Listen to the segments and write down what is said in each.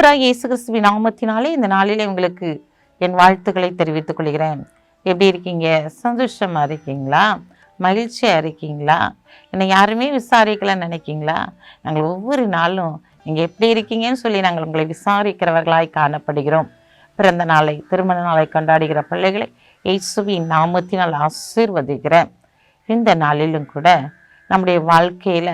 ஆண்டவராக இயேசு கிறிஸ்துவின் நாமத்தினாலே இந்த நாளிலே உங்களுக்கு என் வாழ்த்துக்களை தெரிவித்துக் கொள்கிறேன். எப்படி இருக்கீங்க? சந்தோஷமாக இருக்கீங்களா? மகிழ்ச்சியாக இருக்கீங்களா? என்னை யாருமே விசாரிக்கலன்னு நினைக்கீங்களா? நாங்கள் ஒவ்வொரு நாளும் நீங்கள் எப்படி இருக்கீங்கன்னு சொல்லி நாங்கள் உங்களை விசாரிக்கிறவர்களாய் காணப்படுகிறோம். பிறந்த நாளை திருமண நாளை கொண்டாடுகிற பிள்ளைகளை இயேசுவின் நாமத்தினால் ஆசீர்வதிக்கிறேன். இந்த நாளிலும் கூட நம்முடைய வாழ்க்கையில்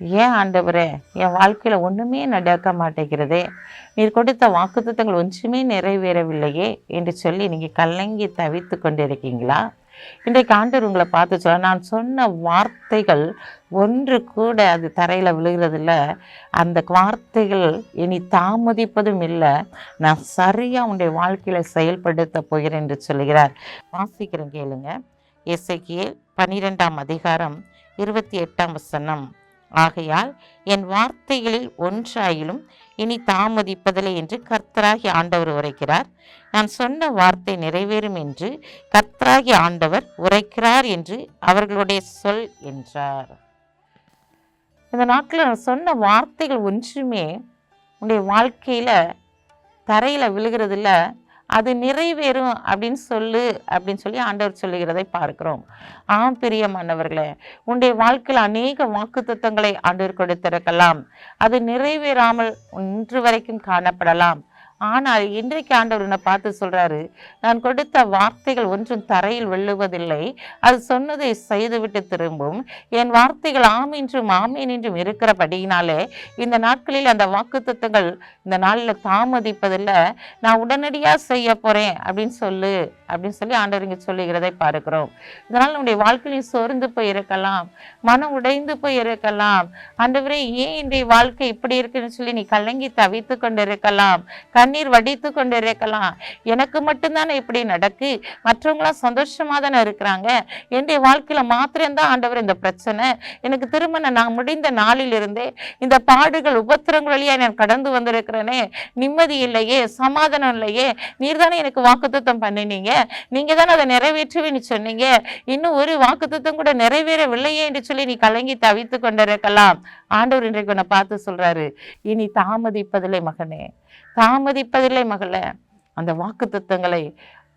ஏன் ஆண்டவரே? என் வாழ்க்கையில் ஒன்றுமே நடக்க மாட்டேங்கிறதே. நீர் கொடுத்த வாக்குத்தத்தங்கள் ஒன்றுமே நிறைவேறவில்லையே என்று சொல்லி நீங்கள் கலங்கி தவித்து கொண்டிருக்கீங்களா? இன்றைக்கு ஆண்டவர் உங்களை பார்த்து சொல்ல நான் சொன்ன வார்த்தைகள் ஒன்று கூட அது தரையில் விழுகிறதில்ல. அந்த வார்த்தைகள் இனி தாமதிப்பதும் இல்லை. நான் சரியாக உன்னுடைய வாழ்க்கையில் செயல்படுத்த போகிறேன் என்று சொல்லுகிறார். வாசிக்கிறேன் கேளுங்க. எசைக்கியேல் பனிரெண்டாம் அதிகாரம் இருபத்தி எட்டாம் வசனம். ஆகையால் என் வார்த்தைகளில் ஒன்றாயிலும் இனி தாமதிப்பதில்லை என்று கர்த்தராகி ஆண்டவர் உரைக்கிறார். நான் சொன்ன வார்த்தை நிறைவேறும் என்று கர்த்தராகி ஆண்டவர் உரைக்கிறார் என்று அவர்களுடைய சொல் என்றார். இந்த நாட்டில் நான் சொன்ன வார்த்தைகள் ஒன்றுமே உன்னுடைய வாழ்க்கையில் தரையில் விழுகிறதில்ல அது நிறைவேறும் அப்படின்னு சொல்லு அப்படின்னு சொல்லி ஆண்டவர் சொல்லுகிறதை பார்க்கிறோம். ஆம் பிரியமானவர்களே உன்னுடைய வாழ்க்கையில் அநேக வாக்கு தத்துவங்களை ஆண்டவர் கொடுத்திருக்கலாம் அது நிறைவேறாமல் இன்று வரைக்கும் காணப்படலாம். ஆனால் இன்றைக்கு ஆண்டவர் என்னை பார்த்து சொல்றாரு நான் கொடுத்த வார்த்தைகள் ஒன்றும் தரையில் வெள்ளுவதில்லை அது சொன்னதை செய்துவிட்டு திரும்பும். என் வார்த்தைகள் ஆம் என்றும் ஆமீன் என்றும் இருக்கிறபடியினாலே இந்த நாட்களில் அந்த வாக்குத்தத்தங்கள் இந்த நாளில் தாமதிப்பதில்லை. நான் உடனடியாக செய்ய போறேன் அப்படின்னு சொல்லு அப்படின்னு சொல்லி ஆண்டவர் இங்கே சொல்லுகிறதை பார்க்கிறோம். இதனால் நம்முடைய வாழ்க்கையில் சோர்ந்து போய் இருக்கலாம் மனம் உடைந்து போய் இருக்கலாம். ஆண்டவரே ஏன் இன்றைய வாழ்க்கை இப்படி இருக்குன்னு சொல்லி நீ கலங்கி தவித்து கொண்டு இருக்கலாம் கண்ணீர் வடித்து கொண்டு இருக்கலாம் எனக்கு மட்டும்தானே இப்படி நடக்கு? மற்றவங்களாம் சந்தோஷமா தானே இருக்கிறாங்க? என்னுடைய வாழ்க்கையில மாத்திரம்தான் ஆண்டவர் இந்த பிரச்சனை. எனக்கு திருமணம் நான் முடிந்த நாளிலிருந்தே இந்த பாடுகள் உபத்திரங்கள் வழியா நான் கடந்து வந்திருக்கிறேனே. நிம்மதி இல்லையே சமாதானம் இல்லையே. நீர் தானே எனக்கு வாக்குத்தம் பண்ணினீங்க. நீங்க தானே அதை நிறைவேற்றுவேன்னு சொன்னீங்க. இன்னும் ஒரு வாக்குத்தம் கூட நிறைவேறவில்லையே என்று சொல்லி நீ கலங்கி தவித்து கொண்டிருக்கலாம். ஆண்டவர் இன்றைக்கு உன்னை பார்த்து சொல்றாரு. இனி தாமதிப்பதில்லை மகனே. தாமதிப்பதில்லை மகளே. அந்த வாக்கு வாக்குத்தத்தங்களை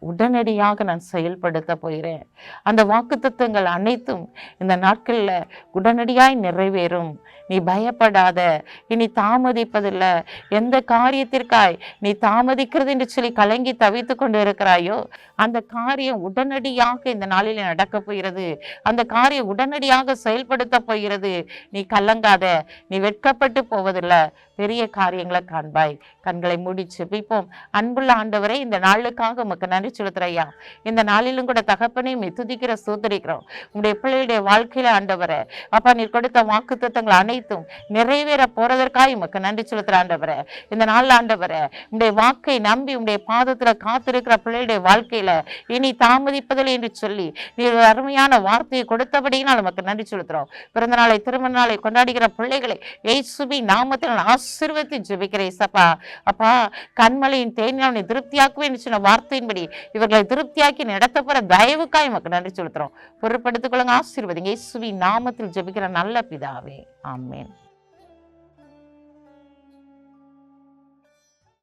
உடனடியாக நான் செயல்படுத்த போகிறேன். அந்த வாக்குத்தத்தங்கள் அனைத்தும் இந்த நாட்களில் உடனடியாய் நிறைவேறும். நீ பயப்படாத. இனி தாமதிப்பதில்லை. எந்த காரியத்திற்காய் நீ தாமதிக்கிறது என்று சொல்லி கலங்கி தவித்து கொண்டு இருக்கிறாயோ அந்த காரியம் உடனடியாக இந்த நாளில் நடக்க போகிறது. அந்த காரியம் உடனடியாக செயல்படுத்த போகிறது. நீ கலங்காத. நீ வெட்கப்பட்டு போவதில்லை. பெரிய காரியங்களை காண்பாய். கண்களை மூடி செபிப்போம். அன்புள்ள ஆண்டவரை இந்த நாளுக்காக உமக்கு நன்றி செலுத்துறையா இந்த நாளிலும் கூட தகப்பனை துதிக்கிற சோதரிக்கிறோம் உங்களுடைய பிள்ளைகளுடைய வாழ்க்கையில ஆண்டவரை அப்பா நீர் கொடுத்த வாக்குத்தத்தங்கள் அனைத்தும் நிறைவேற போறதற்காக உமக்கு நன்றி செலுத்துற ஆண்டவரை. இந்த நாள் ஆண்டவரை உங்களுடைய வாக்கை நம்பி உங்களுடைய பாதத்துல காத்திருக்கிற பிள்ளைகளுடைய வாழ்க்கையில இனி தாமதிப்பதில்லை என்று சொல்லி நீர் ஒரு அருமையான வார்த்தையை கொடுத்தபடியினால் நமக்கு நன்றி செலுத்துறோம் பிறந்த நாளை திருமண நாளை கொண்டாடுகிற பிள்ளைகளை ஏசுபி நாமத்தில் நான் ஜெபிக்கிறேன் சப்பா அப்பா கண்மலையின் தேனியால் நீ திருப்தியாக்குவேன் சொன்ன வார்த்தையின்படி இவர்களை திருப்தியாக்கி நடத்தப்போற தயவுக்காய் நமக்கு நன்றி செலுத்துறோம். பொருட்படுத்திக் கொள்ளுங்க. ஆசீர்வதிங்க. சுவி நாமத்தில் ஜபிக்கிற நல்ல பிதாவே. ஆமேன்.